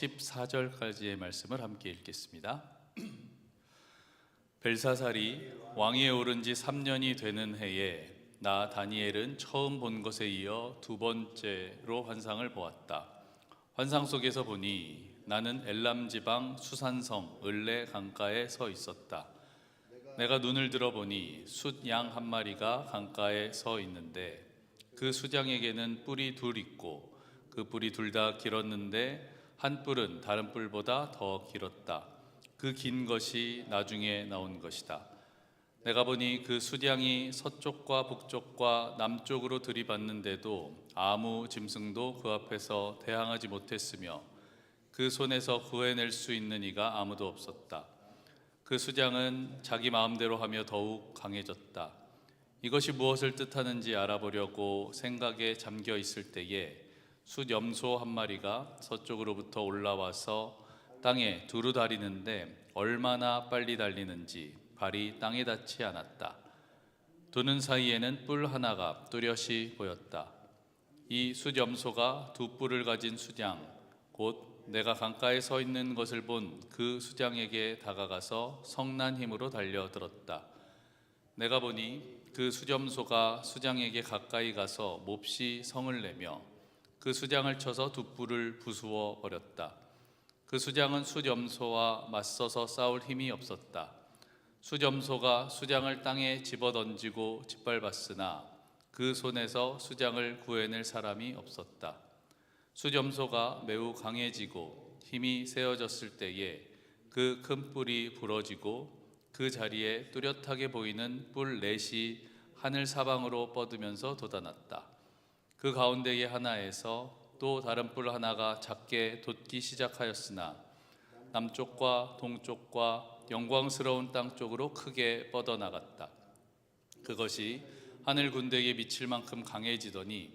14절까지의 말씀을 함께 읽겠습니다. 벨사살이 왕위에 오른 지 3년이 되는 해에 나 다니엘은 처음 본 것에 이어 두 번째로 환상을 보았다. 환상 속에서 보니 나는 엘람 지방 수산성 을레 강가에 서 있었다. 내가 눈을 들어보니 숫양 한 마리가 강가에 서 있는데 그 수장에게는 뿔이 둘 있고 그 뿔이 둘 다 길었는데 한 뿔은 다른 뿔보다 더 길었다. 그 긴 것이 나중에 나온 것이다. 내가 보니 그 수량이 서쪽과 북쪽과 남쪽으로 들이받는데도 아무 짐승도 그 앞에서 대항하지 못했으며 그 손에서 구해낼 수 있는 이가 아무도 없었다. 그 수장은 자기 마음대로 하며 더욱 강해졌다. 이것이 무엇을 뜻하는지 알아보려고 생각에 잠겨 있을 때에 숫염소 한 마리가 서쪽으로부터 올라와서 땅에 두루 다리는데 얼마나 빨리 달리는지 발이 땅에 닿지 않았다. 두는 사이에는 뿔 하나가 뚜렷이 보였다. 이 숫염소가 두 뿔을 가진 수장, 곧 내가 강가에 서 있는 것을 본 그 수장에게 다가가서 성난 힘으로 달려들었다. 내가 보니 그 수점소가 수장에게 가까이 가서 몹시 성을 내며 그 수장을 쳐서 두 뿔을 부수어 버렸다. 그 수장은 수점소와 맞서서 싸울 힘이 없었다. 수점소가 수장을 땅에 집어 던지고 짓밟았으나 그 손에서 수장을 구해낼 사람이 없었다. 수점소가 매우 강해지고 힘이 세어졌을 때에 그 큰 뿔이 부러지고 그 자리에 뚜렷하게 보이는 뿔 넷이 하늘 사방으로 뻗으면서 돋아났다. 그 가운데의 하나에서 또 다른 뿔 하나가 작게 돋기 시작하였으나 남쪽과 동쪽과 영광스러운 땅 쪽으로 크게 뻗어나갔다. 그것이 하늘 군대에 미칠 만큼 강해지더니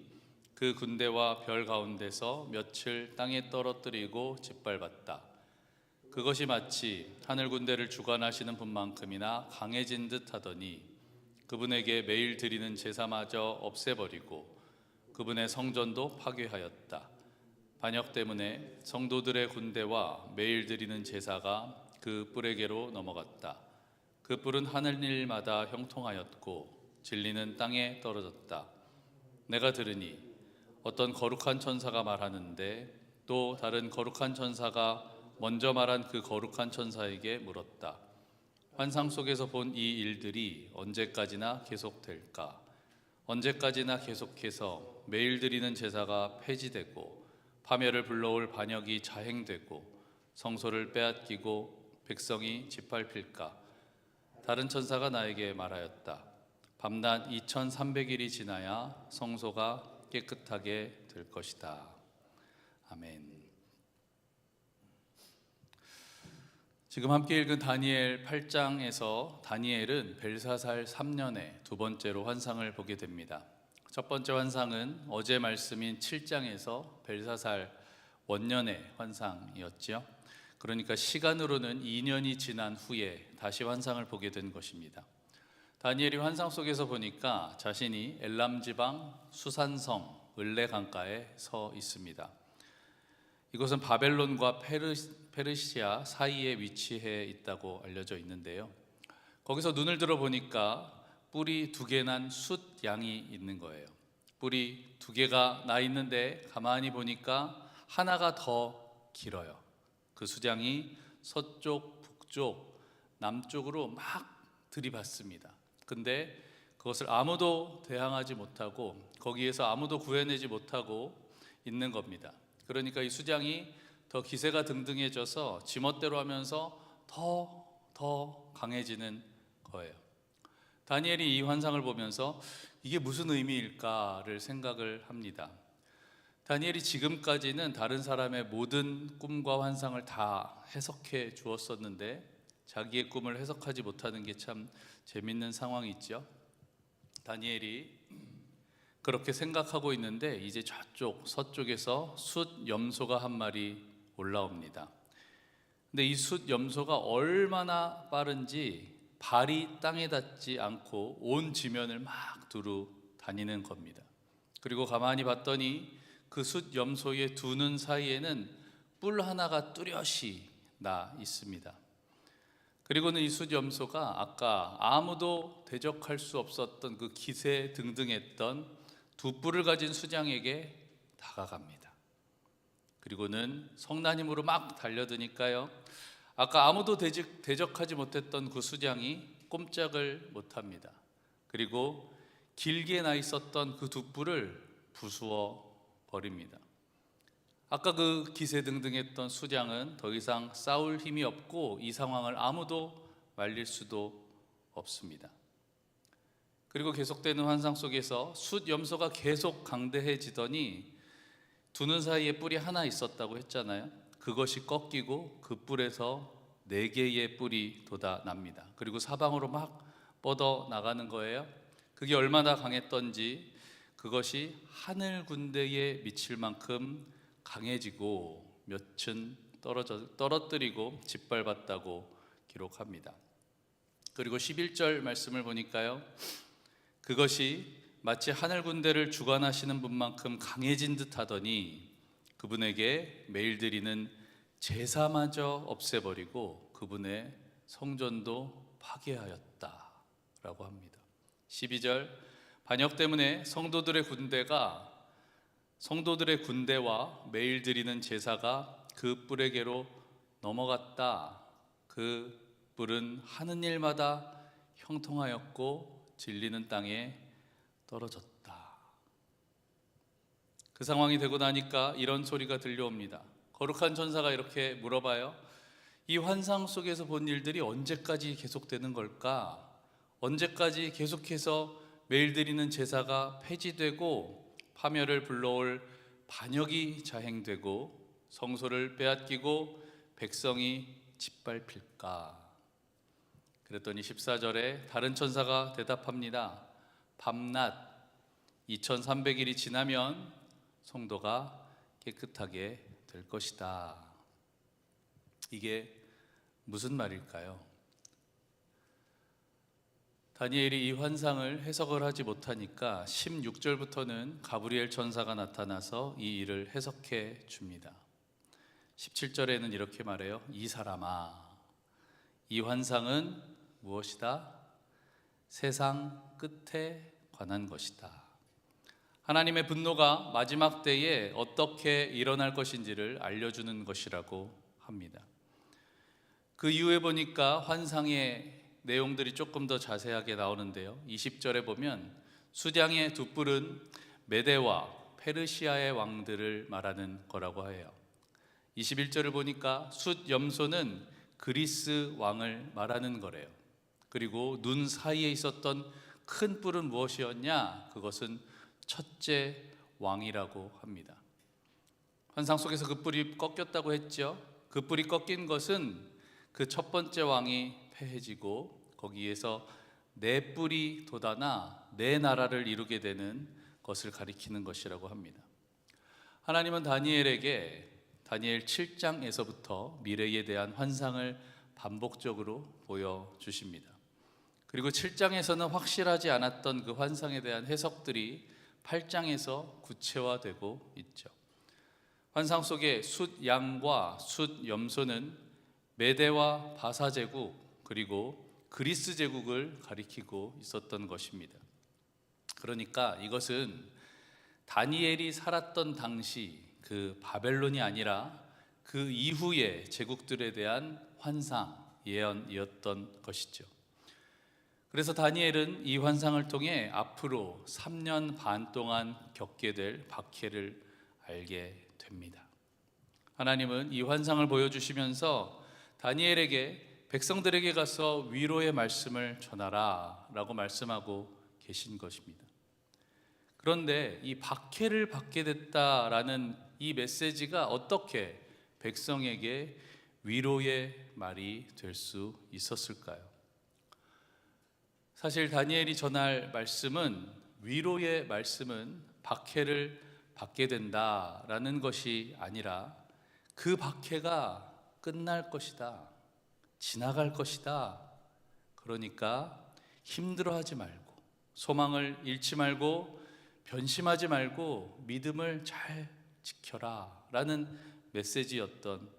그 군대와 별 가운데서 며칠 땅에 떨어뜨리고 짓밟았다. 그것이 마치 하늘 군대를 주관하시는 분만큼이나 강해진 듯 하더니 그분에게 매일 드리는 제사마저 없애버리고 그분의 성전도 파괴하였다. 반역 때문에 성도들의 군대와 매일 드리는 제사가 그 뿔에게로 넘어갔다. 그 뿔은 하늘 일마다 형통하였고 진리는 땅에 떨어졌다. 내가 들으니 어떤 거룩한 천사가 말하는데 또 다른 거룩한 천사가 먼저 말한 그 거룩한 천사에게 물었다. 환상 속에서 본 이 일들이 언제까지나 계속될까? 언제까지나 계속해서 매일 드리는 제사가 폐지되고 파멸을 불러올 반역이 자행되고 성소를 빼앗기고 백성이 짓밟힐까? 다른 천사가 나에게 말하였다. 밤낮 2300일이 지나야 성소가 깨끗하게 될 것이다. 아멘. 지금 함께 읽은 다니엘 8장에서 다니엘은 벨사살 3년에 두 번째로 환상을 보게 됩니다. 첫 번째 환상은 어제 말씀인 7장에서 벨사살 원년의 환상이었지요. 그러니까 시간으로는 2년이 지난 후에 다시 환상을 보게 된 것입니다. 다니엘이 환상 속에서 보니까 자신이 엘람 지방 수산성 을레 강가에 서 있습니다. 이곳은 바벨론과 페르시 아 사이에 위치해 있다고 알려져 있는데요. 거기서 눈을 들어 보니까 뿔이 두개 난 숫 양이 있는 거예요. 뿔이 두 개가 나 있는데 가만히 보니까 하나가 더 길어요. 그 수장이 서쪽, 북쪽, 남쪽으로 막 들이받습니다. 근데 그것을 아무도 대항하지 못하고 거기에서 아무도 구해내지 못하고 있는 겁니다. 그러니까 이 수장이 더 기세가 등등해져서 지멋대로 하면서 더 더 강해지는 거예요. 다니엘이 이 환상을 보면서 이게 무슨 의미일까를 생각을 합니다. 다니엘이 지금까지는 다른 사람의 모든 꿈과 환상을 다 해석해 주었었는데 자기의 꿈을 해석하지 못하는 게 참 재밌는 상황이 있죠. 다니엘이 그렇게 생각하고 있는데 이제 저쪽 서쪽에서 숫 염소가 한 마리 올라옵니다. 근데 이 숫 염소가 얼마나 빠른지 발이 땅에 닿지 않고 온 지면을 막 두루 다니는 겁니다. 그리고 가만히 봤더니 그 숫 염소의 두 눈 사이에는 뿔 하나가 뚜렷이 나 있습니다. 그리고는 이 숫 염소가 아까 아무도 대적할 수 없었던 그 기세 등등했던 두 뿔을 가진 수장에게 다가갑니다. 그리고는 성난힘으로 막 달려드니까요. 아까 아무도 대적, 대적 하지 못했던 그 수장이 꼼짝을 못합니다. 그리고 길게 나 있었던 그 두 뿔을 부수어 버립니다. 아까 그 기세등등했던 수장은 더 이상 싸울 힘이 없고 이 상황을 아무도 말릴 수도 없습니다. 그리고 계속되는 환상 속에서 숫 염소가 계속 강대해지더니 두는 사이에 뿔이 하나 있었다고 했잖아요. 그것이 꺾이고 그 뿔에서 네 개의 뿔이 돋아납니다. 그리고 사방으로 막 뻗어 나가는 거예요. 그게 얼마나 강했던지 그것이 하늘 군대에 미칠 만큼 강해지고 몇층 떨어져 떨어뜨리고 짓밟았다고 기록합니다. 그리고 11절 말씀을 보니까요. 그것이 마치 하늘 군대를 주관하시는 분만큼 강해진 듯하더니 그분에게 매일 드리는 제사마저 없애버리고 그분의 성전도 파괴하였다라고 합니다. 12절 반역 때문에 성도들의 군대가 성도들의 군대와 매일 드리는 제사가 그 뿔에게로 넘어갔다. 그 뿔은 하는 일마다 형통하였고 진리는 땅에 떨어졌다. 그 상황이 되고 나니까 이런 소리가 들려옵니다. 거룩한 천사가 이렇게 물어봐요. 이 환상 속에서 본 일들이 언제까지 계속되는 걸까? 언제까지 계속해서 매일 드리는 제사가 폐지되고 파멸을 불러올 반역이 자행되고 성소를 빼앗기고 백성이 짓밟힐까? 그랬더니 14절에 다른 천사가 대답합니다. 밤낮 2300일이 지나면 성도가 깨끗하게 될 것이다. 이게 무슨 말일까요? 다니엘이 이 환상을 해석을 하지 못하니까 16절부터는 가브리엘 천사가 나타나서 이 일을 해석해 줍니다. 17절에는 이렇게 말해요. 이 사람아, 이 환상은 무엇이다? 세상 끝에 관한 것이다. 하나님의 분노가 마지막 때에 어떻게 일어날 것인지를 알려주는 것이라고 합니다. 그 이후에 보니까 환상의 내용들이 조금 더 자세하게 나오는데요. 20절에 보면 수장의 두 뿔은 메데와 페르시아의 왕들을 말하는 거라고 해요. 21절을 보니까 숫 염소는 그리스 왕을 말하는 거래요. 그리고 눈 사이에 있었던 큰 뿔은 무엇이었냐? 그것은 첫째 왕이라고 합니다. 환상 속에서 그 뿔이 꺾였다고 했죠. 그 뿔이 꺾인 것은 그 첫 번째 왕이 패해지고 거기에서 네 뿔이 돋아나 네 나라를 이루게 되는 것을 가리키는 것이라고 합니다. 하나님은 다니엘에게 다니엘 7장에서부터 미래에 대한 환상을 반복적으로 보여 주십니다. 그리고 7장에서는 확실하지 않았던 그 환상에 대한 해석들이 8장에서 구체화되고 있죠. 환상 속의 숫 양과 숫 염소는 메대와 바사 제국 그리고 그리스 제국을 가리키고 있었던 것입니다. 그러니까 이것은 다니엘이 살았던 당시 그 바벨론이 아니라 그 이후의 제국들에 대한 환상 예언이었던 것이죠. 그래서 다니엘은 이 환상을 통해 앞으로 3년 반 동안 겪게 될 박해를 알게 됩니다. 하나님은 이 환상을 보여주시면서 다니엘에게 백성들에게 가서 위로의 말씀을 전하라 라고 말씀하고 계신 것입니다. 그런데 이 박해를 받게 됐다라는 이 메시지가 어떻게 백성에게 위로의 말이 될 수 있었을까요? 사실 다니엘이 전할 말씀은 위로의 말씀은 박해를 받게 된다라는 것이 아니라 그 박해가 끝날 것이다. 지나갈 것이다. 그러니까 힘들어하지 말고 소망을 잃지 말고 변심하지 말고 믿음을 잘 지켜라 라는 메시지였던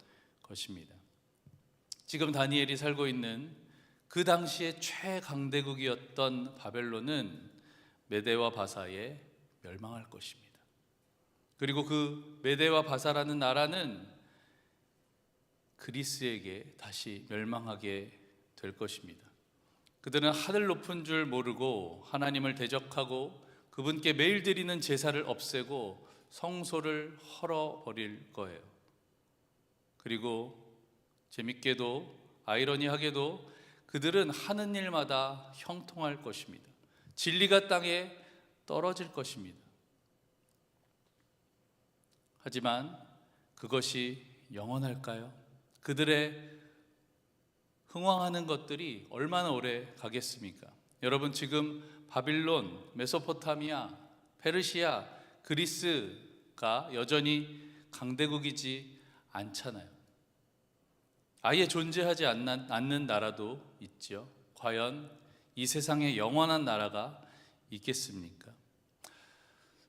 것입니다. 지금 다니엘이 살고 있는 그 당시의 최강대국이었던 바벨론은 메대와 바사에 멸망할 것입니다. 그리고 그 메대와 바사라는 나라는 그리스에게 다시 멸망하게 될 것입니다. 그들은 하늘 높은 줄 모르고 하나님을 대적하고 그분께 매일 드리는 제사를 없애고 성소를 헐어 버릴 거예요. 그리고 재밌게도 아이러니하게도 그들은 하는 일마다 형통할 것입니다. 진리가 땅에 떨어질 것입니다. 하지만 그것이 영원할까요? 그들의 흥왕하는 것들이 얼마나 오래 가겠습니까? 여러분 지금 바빌론, 메소포타미아, 페르시아, 그리스가 여전히 강대국이지 않잖아요. 아예 존재하지 않는, 않는 나라도 있죠. 과연 이 세상에 영원한 나라가 있겠습니까?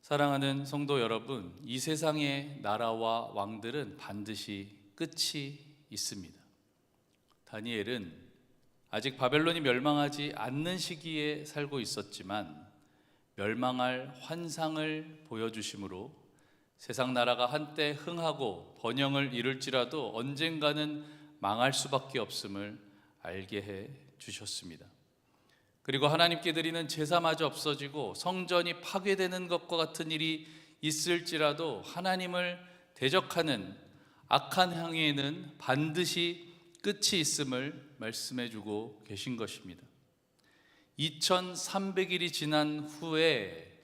사랑하는 성도 여러분, 이 세상의 나라와 왕들은 반드시 끝이 있습니다. 다니엘은 아직 바벨론이 멸망하지 않는 시기에 살고 있었지만 멸망할 환상을 보여주심으로 세상 나라가 한때 흥하고 번영을 이룰지라도 언젠가는 망할 수밖에 없음을 알게 해 주셨습니다. 그리고 하나님께 드리는 제사마저 없어지고 성전이 파괴되는 것과 같은 일이 있을지라도 하나님을 대적하는 악한 향에는 반드시 끝이 있음을 말씀해 주고 계신 것입니다. 2300일이 지난 후에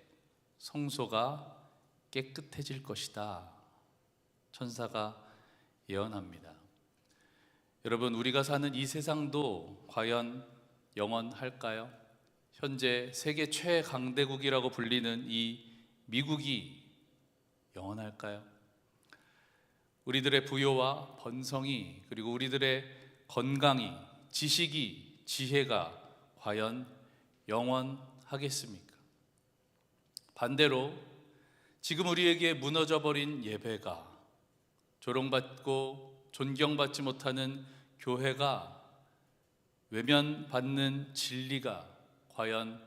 성소가 깨끗해질 것이다. 천사가 예언합니다. 여러분, 우리가 사는 이 세상도 과연 영원할까요? 현재 세계 최강대국이라고 불리는 이 미국이 영원할까요? 우리들의 부요와 번성이 그리고 우리들의 건강이 지식이 지혜가 과연 영원하겠습니까? 반대로 지금 우리에게 무너져 버린 예배가 조롱받고 존경받지 못하는 교회가 외면받는 진리가 과연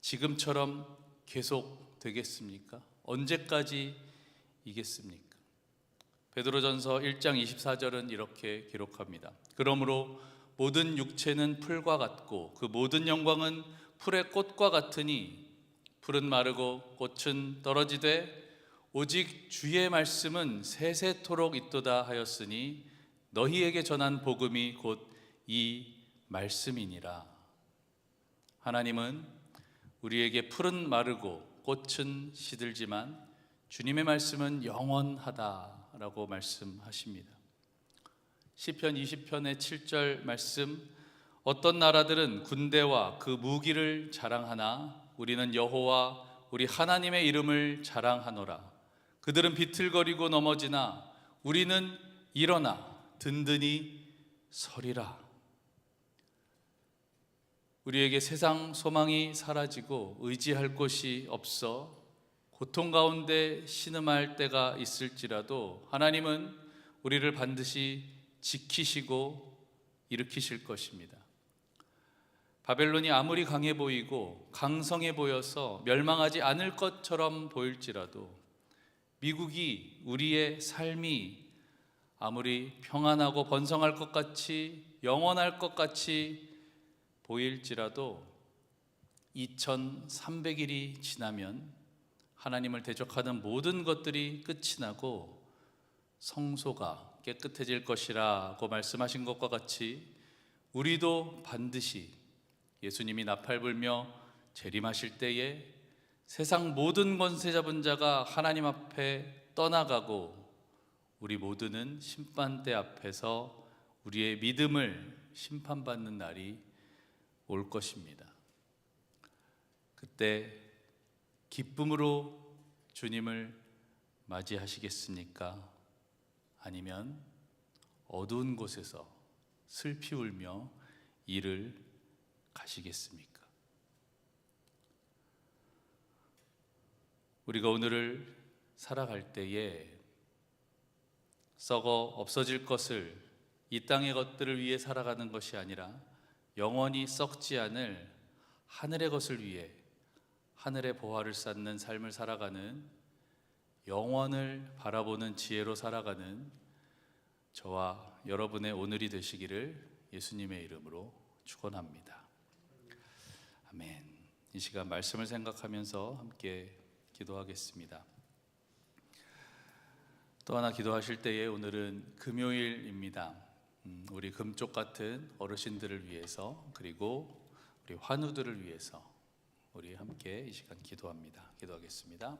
지금처럼 계속 되겠습니까? 언제까지 이겠습니까? 베드로전서 1장 24절은 이렇게 기록합니다. 그러므로 모든 육체는 풀과 같고 그 모든 영광은 풀의 꽃과 같으니 풀은 마르고 꽃은 떨어지되 오직 주의 말씀은 세세토록 있도다 하였으니 너희에게 전한 복음이 곧 이 말씀이니라. 하나님은 우리에게 풀은 마르고 꽃은 시들지만 주님의 말씀은 영원하다라고 말씀하십니다. 시편 20편의 7절 말씀 어떤 나라들은 군대와 그 무기를 자랑하나 우리는 여호와 우리 하나님의 이름을 자랑하노라 그들은 비틀거리고 넘어지나 우리는 일어나 든든히 서리라 우리에게 세상 소망이 사라지고 의지할 곳이 없어 고통 가운데 신음할 때가 있을지라도 하나님은 우리를 반드시 지키시고 일으키실 것입니다. 바벨론이 아무리 강해 보이고 강성해 보여서 멸망하지 않을 것처럼 보일지라도 미국이 우리의 삶이 아무리 평안하고 번성할 것 같이 영원할 것 같이 보일지라도 2300일이 지나면 하나님을 대적하는 모든 것들이 끝이 나고 성소가 깨끗해질 것이라고 말씀하신 것과 같이 우리도 반드시 예수님이 나팔 불며 재림하실 때에 세상 모든 권세 잡은 자가 하나님 앞에 떠나가고 우리 모두는 심판대 앞에서 우리의 믿음을 심판받는 날이 올 것입니다. 그때 기쁨으로 주님을 맞이하시겠습니까? 아니면 어두운 곳에서 슬피 울며 일을 가시겠습니까? 우리가 오늘을 살아갈 때에 썩어 없어질 것을 이 땅의 것들을 위해 살아가는 것이 아니라 영원히 썩지 않을 하늘의 것을 위해 하늘의 보화를 쌓는 삶을 살아가는 영원을 바라보는 지혜로 살아가는 저와 여러분의 오늘이 되시기를 예수님의 이름으로 축원합니다. 아멘. 이 시간 말씀을 생각하면서 함께 기도하겠습니다. 또 하나 기도하실 때에 오늘은 금요일입니다. 음, 우리 금쪽 같은 어르신들을 위해서 그리고 우리 환우들을 위해서 우리 함께 이 시간 기도합니다. 기도하겠습니다.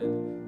and